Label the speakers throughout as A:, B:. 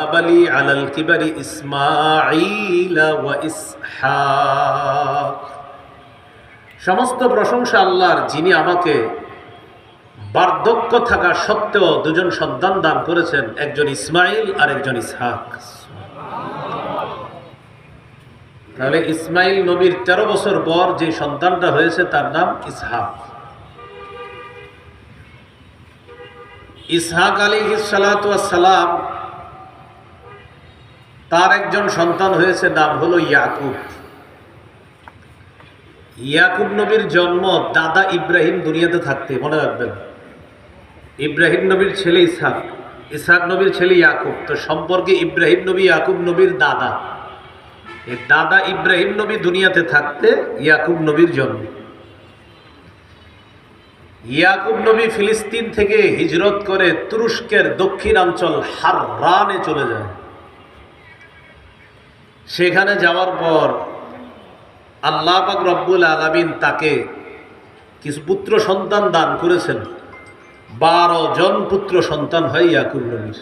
A: হাবালি আলাল কিবারি ইসমাইলা ওয়া ইসহাক সমস্ত প্রশংসা আল্লাহর, যিনি আমাকে বার্ধক্য থাকা সত্ত্বেও দুজন সন্তান দান করেছেন, একজন ইসমাইল আর একজন ইসহাক। তাহলে ইসমাইল নবীর ১৩ বছর পর যে সন্তানটা হয়েছে, তার নাম ইসহাক। ইসহাক আলী সালাম তার একজন সন্তান হয়েছে, নাম হলো ইয়াকুব। ইয়াকুব নবীর জন্ম দাদা ইব্রাহিম দুনিয়াতে থাকতে, মনে রাখবেন। ইব্রাহিম নবীর ছেলে ইসহাক ইসহাক নবীর ছেলে ইয়াকুব। তো সম্পর্কে ইব্রাহিম নবী, ইয়াকুব নবীর দাদা। দাদা ইব্রাহিম নবী দুনিয়াতে থাকতে ইয়াকুব নবীর জন্ম। ইয়াকুব নবী ফিলিস্তিন থেকে হিজরত করে তুরস্কের দক্ষিণাঞ্চল হাররানে চলে যায়। সেখানে যাওয়ার পর আল্লাহ পাক রব্বুল আলমিন তাকে কিছু পুত্র সন্তান দান করেছেন। বারো জন পুত্র সন্তান হয় ইয়াকুব নবীর।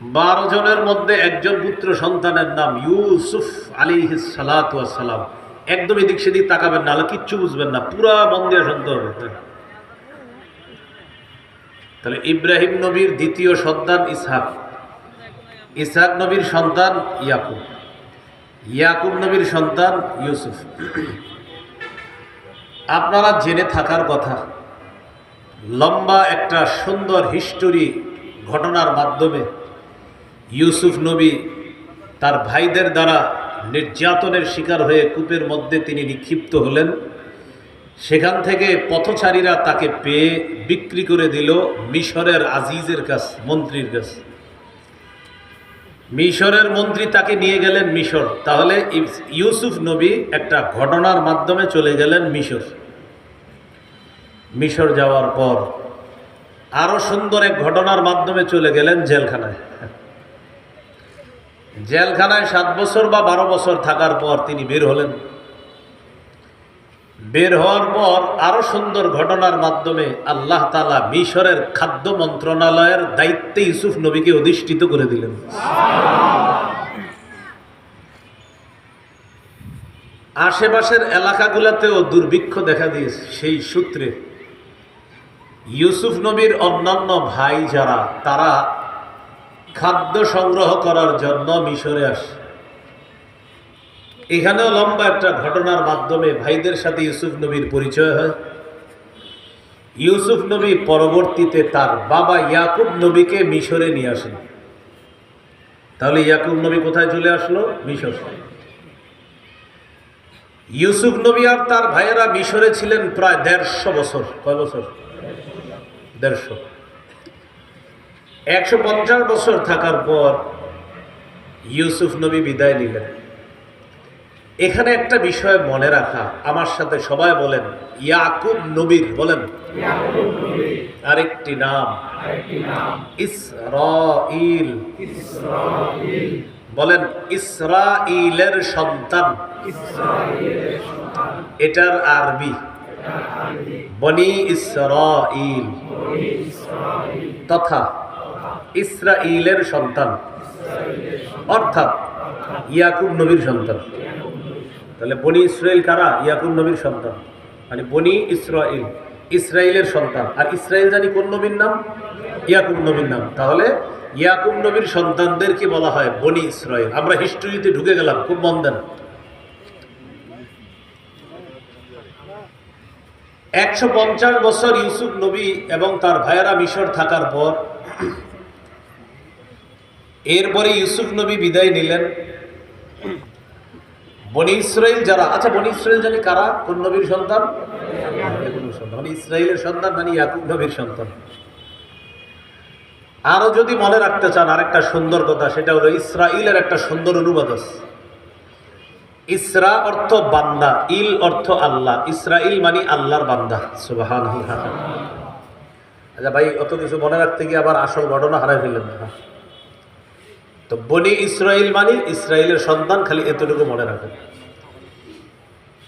A: বারো জনের মধ্যে একজন পুত্র সন্তানের নাম ইউসুফ আলী সালাম একদম এদিক সেদিক তাকাবেন না কিচ্ছু বুঝবেন না, পুরা মন দিয়ে শুনতে হবে। তাহলে ইব্রাহিম নবীর দ্বিতীয় সন্তান ইসহাক। ইসহাক নবীর সন্তান ইয়াকুব। ইয়াকুব নবীর সন্তান ইউসুফ। আপনারা জেনে থাকার কথা, লম্বা একটা সুন্দর হিস্টোরি ঘটনার মাধ্যমে ইউসুফ নবী তার ভাইদের দ্বারা নির্যাতনের শিকার হয়ে কূপের মধ্যে তিনি নিক্ষিপ্ত হলেন। সেখান থেকে পথচারীরা তাকে পেয়ে বিক্রি করে দিল মিশরের আজিজের কাছ, মন্ত্রীর কাছে। মিশরের মন্ত্রী তাকে নিয়ে গেলেন মিশর। তাহলে ইউসুফ নবী একটা ঘটনার মাধ্যমে চলে গেলেন মিশর। মিশর যাওয়ার পর আরও সুন্দর এক ঘটনার মাধ্যমে চলে গেলেন জেলখানায়। জেলখানায় সাত বছর বা বারো বছর থাকার পর তিনি বের হলেন। বের হওয়ার পর আরও সুন্দর ঘটনার মাধ্যমে আল্লাহ তালা মিশরের খাদ্য মন্ত্রণালয়ের দায়িত্বে ইউসুফ নবীকে অধিষ্ঠিত করে দিলেন। আশেপাশের এলাকাগুলোতেও দুর্ভিক্ষ দেখা দিয়েছে সেই সূত্রে। ইউসুফ নবীর অন্যান্য ভাই যারা, তারা খাদ্য সংগ্রহ করার জন্য মিশরে আসে। এখানেও লম্বা একটা ঘটনার মাধ্যমে ভাইদের সাথে ইউসুফ নবীর পরিচয় হয়। ইউসুফ নবী পরবর্তীতে তার বাবা ইয়াকুব নবীকে মিশরে নিয়ে আসেন। তাহলে ইয়াকুব নবী কোথায় চলে আসলো? মিশর। ইউসুফ নবী আর তার ভাইয়েরা মিশরে ছিলেন প্রায় দেড়শো বছর। কয় বছর? দেড়শো। একশো বছর থাকার পর ইউসুফ নবী বিদায় নিলেন। এখানে একটা বিষয় মনে রাখা। আমার সাথে সবাই বলেন ইয়াকুব নবীর বলেন। আরেকটি নাম। ইসরাইল বলেন ইসরাইলের সন্তান। এটার আরবি। বনি ইসরাইল তথা ইসরাইলের সন্তান। অর্থাৎ ইয়াকুব নবীর সন্তান। তাহলে বনি ইসরায়েল কারা? ইয়াকুব নবীর সন্তান। মানে বনি ইসরায়েল ইসরায়েলের সন্তান। আর ইসরায়েল জানি কোন নবীর নাম? ইয়াকুব নবীর নাম। তাহলে ইয়াকুব নবীর সন্তানদেরকে বলা হয় বনি ইসরায়েল আমরা হিস্ট্রিতে ঢুকে গেলাম, খুব মন দেন। একশো পঞ্চাশ বছর ইউসুফ নবী এবং তার ভাইয়েরা মিশর থাকার পর, এরপরে ইউসুফ নবী বিদায় নিলেন। বনি ইসরায়েল যারা আচ্ছা বনি ইসরায়েল জানি কারা? কোন নবীর সন্তান? মানে ইসরায়েলের সন্তান মানে ইয়াকুব নবীর সন্তান। আরও যদি মনে রাখতে চান, আরেকটা সুন্দর কথা, সেটা হলো ইসরায়েলের একটা সুন্দর অনুবাদ ইসরা অর্থ বান্দা, ইল অর্থ আল্লাহ। ইসরাইল মানে আল্লাহর বান্দা সুবাহান আচ্ছা ভাই, অত কিছু মনে রাখতে গিয়ে আবার আসল ঘটনা হারাই ফেললেন। না তো বনি ইসরায়েল মানে ইসরায়েলের সন্তান, খালি এতটুকু মনে রাখেন।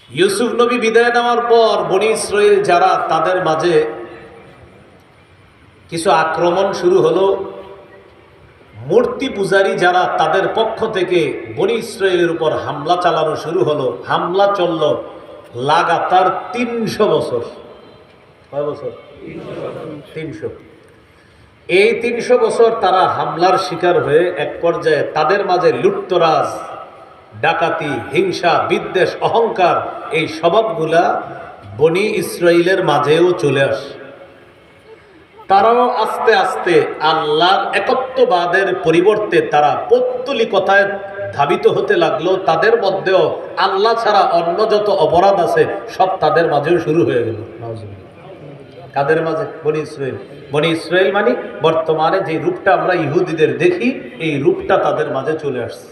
A: ইউসুফ নবী বিদায় নেওয়ার পর বনি ইসরায়েল যারা, তাদের মাঝে কিছু আক্রমণ শুরু হলো। মূর্তি পূজারী যারা, তাদের পক্ষ থেকে বনি ইসরায়েলের উপর হামলা চালানো শুরু হলো। হামলা চলল লাগাতার তিনশো বছর। কয় বছর? তিনশো। এই তিনশো বছর তারা হামলার শিকার হয়ে এক পর্যায়ে তাদের মাঝে লুটতরাজ, ডাকাতি, হিংসা, বিদ্বেষ, অহংকার, এই স্বভাবগুলা বনি ইসরায়েলের মাঝেও চলে আসে। তারাও আস্তে আস্তে আল্লাহর একত্ববাদের পরিবর্তে তারা পৌত্তলিকতায় ধাবিত হতে লাগল। তাদের মধ্যেও আল্লাহ ছাড়া অন্য যত অপরাধ আছে, সব তাদের মাঝেও শুরু হয়ে গেল। নাউজুবিল্লাহ। কাদের মাঝে? বনি ইসরায়েল বনি ইসরায়েল মানে বর্তমানে যে রূপটা আমরা ইহুদিদের দেখি, এই রূপটা তাদের মাঝে চলে আসছে।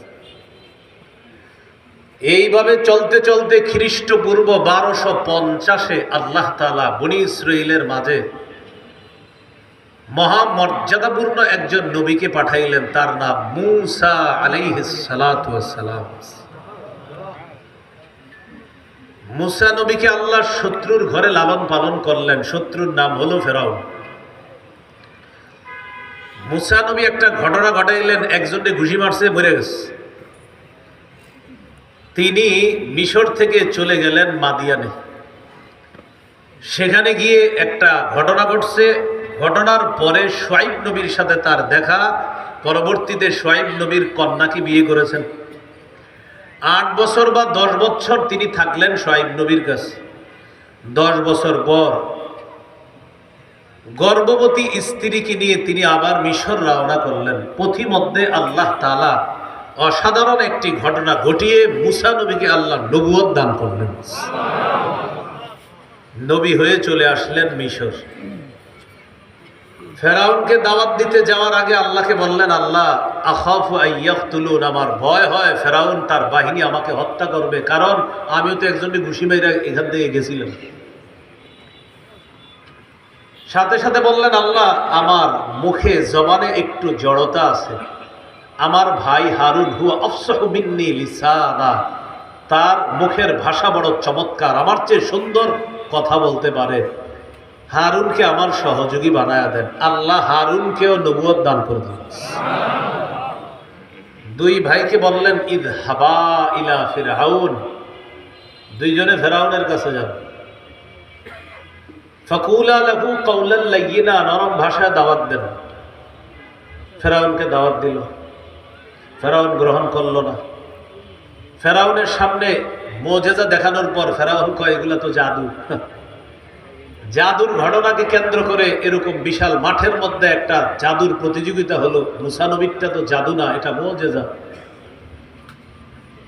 A: এইভাবে চলতে চলতে খ্রিস্টপূর্ব বারোশো পঞ্চাশে আল্লাহ তালা বনি ইসরায়েলের মাঝে মহামর্যাদাপূর্ণ একজন নবীকে পাঠাইলেন। তার নাম মুসা আলাইহিসালাম মুসা নবীকে আল্লাহ শত্রুর ঘরে লালন পালন করলেন। শত্রুর নাম হলো ফেরাউন। মুসা নবী একটা ঘটনা ঘটাইলেন, একজনকে ঘুষি মারছে, মরে গেছে। তিনি মিশর থেকে চলে গেলেন মাদিয়ানে। সেখানে গিয়ে একটা ঘটনা ঘটছে। ঘটনার পরে সোয়াইব নবীর সাথে তার দেখা। পরবর্তীতে সোয়াইব নবীর কন্যাকে বিয়ে করেছেন। আট বছর বা দশ বছর তিনি থাকলেন সোয়াইব নবীর কাছে। দশ বছর পর গর্ভবতী স্ত্রীকে নিয়ে তিনি আবার মিশর রওনা করলেন। পথিমধ্যে আল্লাহ তালা অসাধারণ একটি ঘটনা ঘটিয়ে মুসা নবীকে আল্লাহ নবুয়ত দান করলেন। নবী হয়ে চলে আসলেন মিশর। ফেরাউনকে দাওয়াত দিতে যাওয়ার আগে আল্লাহকে বললেন, আল্লাহ, আখাফ তুলুন আমার ভয় হয়, ফেরাউন তার বাহিনী আমাকে হত্যা করবে, কারণ আমিও তো একজনকে ঘুষি মেরে এখান থেকে গেছিলাম। সাথে সাথে বললেন, আল্লাহ, আমার মুখে, জবানে একটু জড়তা আছে। আমার ভাই হারুন হু আফসাহু মিন্নি লিসানা। তার মুখের ভাষা বড় চমৎকার, আমার চেয়ে সুন্দর কথা বলতে পারে। হারুনকে আমার সহযোগী বানায়া দেন। আল্লাহ হারুনকেও নবুয়ত দান করে দিন। দুই ভাইকে বললেন ঈদ হাবা ইলা ফিরহাউন দুইজনে ফেরাউনের কাছে যান। ফকুলা লাহু কৌলাল লাইয়িনা, নরম ভাষায় দাওয়াত দেন। ফেরাউনকে দাওয়াত দিল। ফেরাউন গ্রহণ করল না। ফেরাউনের সামনে মোজেজা দেখানোর পর ফেরাউন কয়, এগুলা তো জাদু। জাদুর ঘটনাকে কেন্দ্র করে এরকম বিশাল মাঠের মধ্যে একটা জাদুর প্রতিযোগিতা হলো। মুসানবিকটা তো জাদু না, এটা মোজেজা।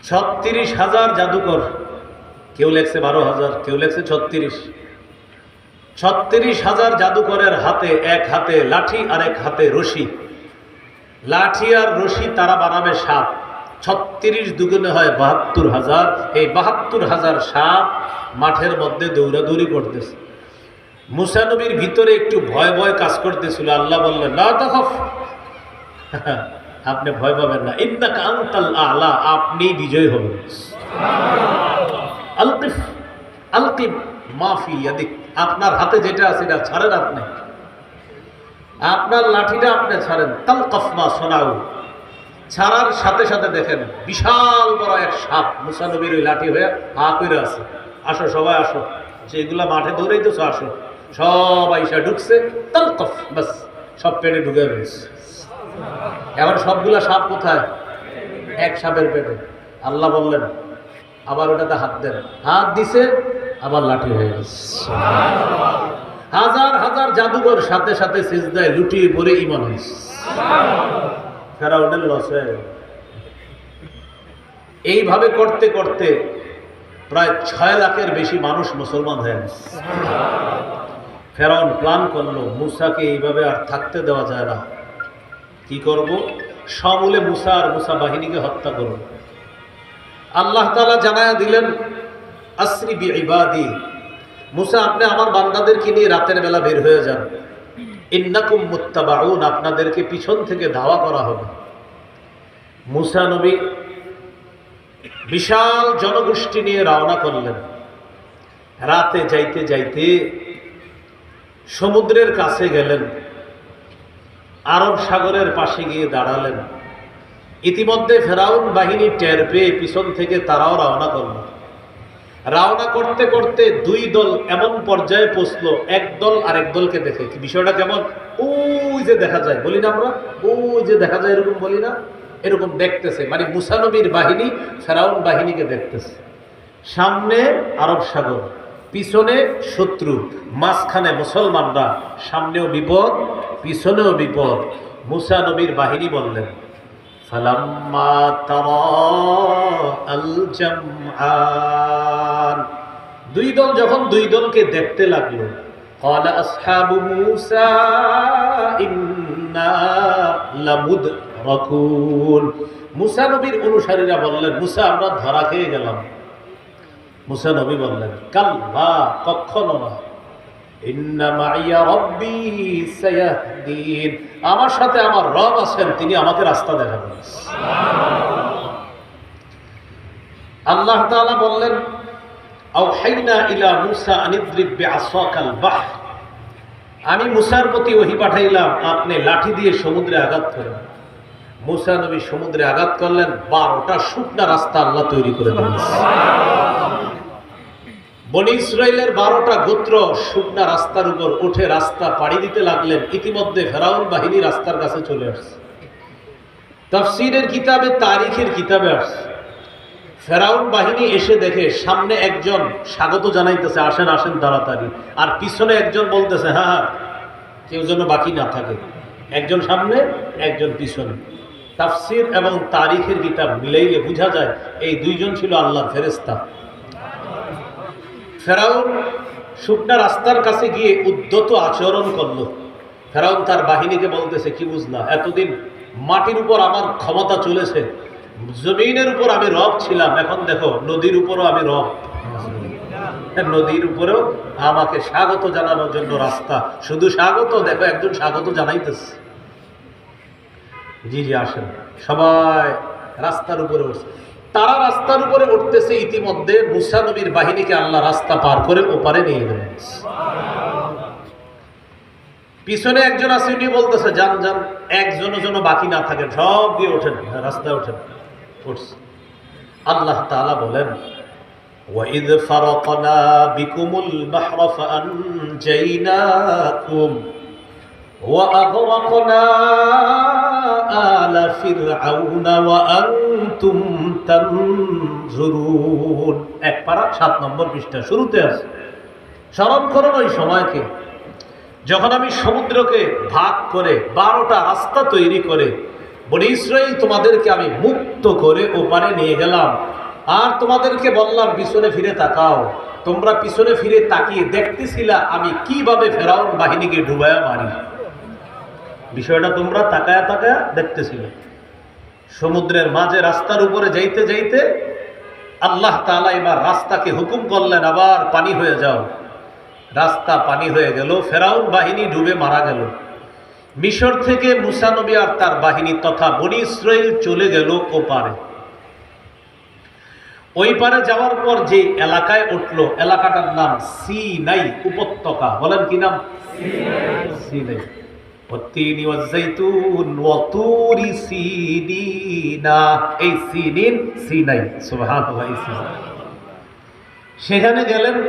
A: ছত্রিশ হাজার জাদুকর। কেউ লেখছে বারো হাজার, কেউ লেখছে ছত্রিশ। ছত্রিশ হাজার জাদুকরের হাতে এক হাতে লাঠি আর এক হাতে রশি। লাঠি আর রশি তারা বানাবে সাপ। ছত্রিশ দুগুণে হয় বাহাত্তর হাজার। এই বাহাত্তর হাজার সাপ মাঠের মধ্যে দৌড়াদৌড়ি করতেছে। মুসানবীর ভিতরে একটু ভয় ভয় কাজ করতেছিল। আল্লাহ বললেন না আপনি ভয় পাবেন না। ইন্না কান্তাল আলা। আপনি বিজয় হবেন। আলকিফ আলকিফ মাফি ইয়াদিক। আপনার হাতে যেটা আছে এটা ছাড়েন আপনি। আপনার লাঠিটা আপনি ছাড়েন। তাল কফমা সোনাউ। ছাড়ার সাথে সাথে দেখেন বিশাল বড় এক সাপ মুসানবীর ওই লাঠি হয়ে হা করে আছে। আসো সবাই আসো। যেগুলা মাঠে দৌড়াইতেছো আসো। সব আইসা ঢুকছে সব পেটে ঢুকে রয়েছে। এখন সবগুলা সাপ কোথায়? এক সাপের পেটে। আল্লাহ বললেন, আবার ওটাতে হাত দেন। হাত দিছে, আবার লাঠি হয়ে গেছে। হাজার হাজার জাদুঘর সাথে সাথে সিজদায় লুটিয়ে পড়ে ইমান হয়েছে ফেরাউনের লস হয়ে। এইভাবে করতে করতে প্রায় ছয় লাখের বেশি মানুষ মুসলমান হয়ে গেছে। ফেরাউন প্ল্যান করল, মুসাকে এইভাবে আর থাকতে দেওয়া যায় না। কি করব? সমূলে মুসা আর মুসা বাহিনীকে হত্যা করব। আল্লাহ তালা জানায় দিলেন, আসরি বি ইবাদি মুসা আপনি আমার বান্দাদেরকে নিয়ে রাতের বেলা বের হয়ে যান। ইন্নাকুম মুত্তাবাউন, আপনাদেরকে পিছন থেকে ধাওয়া করা হবে। মুসা নবী বিশাল জনগোষ্ঠী নিয়ে রওনা করলেন। রাতে যাইতে যাইতে সমুদ্রের কাছে গেলেন। আরব সাগরের পাশে গিয়ে দাঁড়ালেন। ইতিমধ্যে ফেরাউন বাহিনী টের পেয়ে পিছন থেকে তারাও রওনা করল। রওনা করতে করতে দুই দল এমন পর্যায়ে পৌঁছলো, এক দল আরেক দলকে দেখে। বিষয়টা কেমন? ওই যে দেখা যায়, বলি না আমরা? ওই যে দেখা যায়, এরকম বলি না? এরকম দেখতেছে। মানে মুসানবীর বাহিনী ফেরাউন বাহিনীকে দেখতেছে। সামনে আরব সাগর। পিছনে শত্রু মাঝখানে মুসলমানরা সামনেও বিপদ পিছনেও বিপদ মুসা নবীর বাহিনী বললেন ফালাম্মা তারা আল জামআন দুই দল যখন দুই দলকে দেখতে লাগলো قال أصحاب موسى إنا لمدركون মুসা নবীর অনুসারীরা বললেন মুসা আমরা ধরা খেয়ে গেলাম মুসা নবী বললেন, কাল্লা, কখনো না। আমার সাথে আমার রব আছেন, তিনি আমাকে রাস্তা দেখাবেন। আল্লাহ তাআলা বললেন আমি মুসার প্রতি ওহি পাঠাইলাম, আপনি লাঠি দিয়ে সমুদ্রে আঘাত করেন। মুসা নবী সমুদ্রে আঘাত করলেন, বারোটা শুকনা রাস্তা আল্লাহ তৈরি করে দিলেন। বনি ইসরায়েলের বারোটা গোত্র শুকনা রাস্তার উপর উঠে রাস্তা পাড়ি দিতে লাগলেন। ইতিমধ্যে ফেরাউন বাহিনী রাস্তার কাছে চলে আসছে। তফসিরের কিতাবে, তারিখের কিতাবে আসছে। ফেরাউন বাহিনী এসে দেখে সামনে একজন স্বাগত জানাইতেছে, আসেন আসেন তাড়াতাড়ি। আর পিছনে একজন বলতেছে হ্যাঁ কেউ যেন বাকি না থাকে। একজন সামনে, একজন পিছনে। তাফসির এবং তারিখের কিতাব মিলাইলে বোঝা যায়, এই দুইজন ছিল আল্লাহর ফেরেস্তা ফেরাউন শুকনা রাস্তার কাছে গিয়ে উদ্যত আচরণ করল। ফেরাউন তার বাহিনীকে বলতেছে, কি বুঝলা? এতদিন মাটির উপর আমার ক্ষমতা চলেছে, জমিনের উপর আমি রব ছিলাম, এখন দেখো নদীর উপরও আমি রব। নদীর উপরেও আমাকে স্বাগত জানানোর জন্য রাস্তা। শুধু স্বাগত, দেখো একজন স্বাগত জানাইতেছে। জি জি, আসেন। সবাই রাস্তার উপরে উঠছে তারা রাস্তার উপরে উঠতেছে ইতিমধ্যে মুসা নবীর বাহিনীকে আল্লাহ রাস্তা পার করে ওপারে নিয়ে গেলেন পিছনে একজন আছে উনি বলতেছে যান যান একজনও যেন বাকি না থাকে সব গিয়ে ওঠেন রাস্তায় ওঠেন উঠছে আল্লাহ তাআলা বলেন وَإِذْ فَرَقْنَا بِكُمُ الْبَحْرَ فَأَنْجَيْنَاكُمْ وَأَغْرَقْنَا آلَ فِرْعَوْنَ وَأَنْتُمْ تَنْظُرُونَ এক পারা সাত নম্বর পৃষ্ঠা শুরুতে আছে স্মরণ করুন ওই সময়কে যখন আমি সমুদ্রকে ভাগ করে বারোটা রাস্তা তৈরি করে বলে ইসরায়েল তোমাদেরকে আমি মুক্ত করে ওপারে নিয়ে গেলাম আর তোমাদেরকে বললাম পিছনে ফিরে তাকাও তোমরা পিছনে ফিরে তাকিয়ে দেখতেছিলা আমি কিভাবে ফেরাউন বাহিনীকে ডুবায়া মারি বিষয়টা তোমরা তাকায়া তাকায়া দেখতেছিলে। সমুদ্রের মাঝে রাস্তার উপরে যাইতে যাইতে আল্লাহ তাআলা এবার রাস্তাকে হুকুম করলেন, আবার পানি হয়ে যাও। রাস্তা পানি হয়ে গেল, ফেরাউন বাহিনী ডুবে মারা গেল। মিশর থেকে মুসানবী আর তার বাহিনী তথা বনি চলে গেল ওপারে। ওই পারে যাওয়ার পর যে এলাকায় উঠল, এলাকাটার নাম সি নাই উপত্যকা। বলেন কি নাম? সি এই সিনিন সিনাই। সেখানে গেলেন।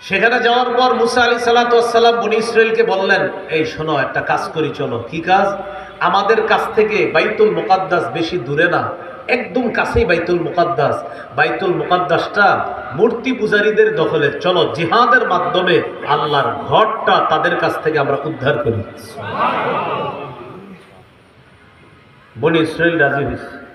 A: সেখানে যাওয়ার পর মুসা আলী সালাতাম বনি ইসরায়েলকে বললেন, এই শোনো, একটা কাজ করি, চলো। কি কাজ? আমাদের কাছ থেকে বাইতুল মোকাদ্দাস বেশি দূরে না। একদম কাছেই বাইতুল মুকাদ্দাস। বাইতুল মুকাদ্দাসটা মূর্তি পূজারীদের দখলে। চলো, জিহাদের মাধ্যমে আল্লাহর ঘরটা তাদের কাছ থেকে আমরা উদ্ধার করি। বনি ইসরায়েল রাজি হয়েছে।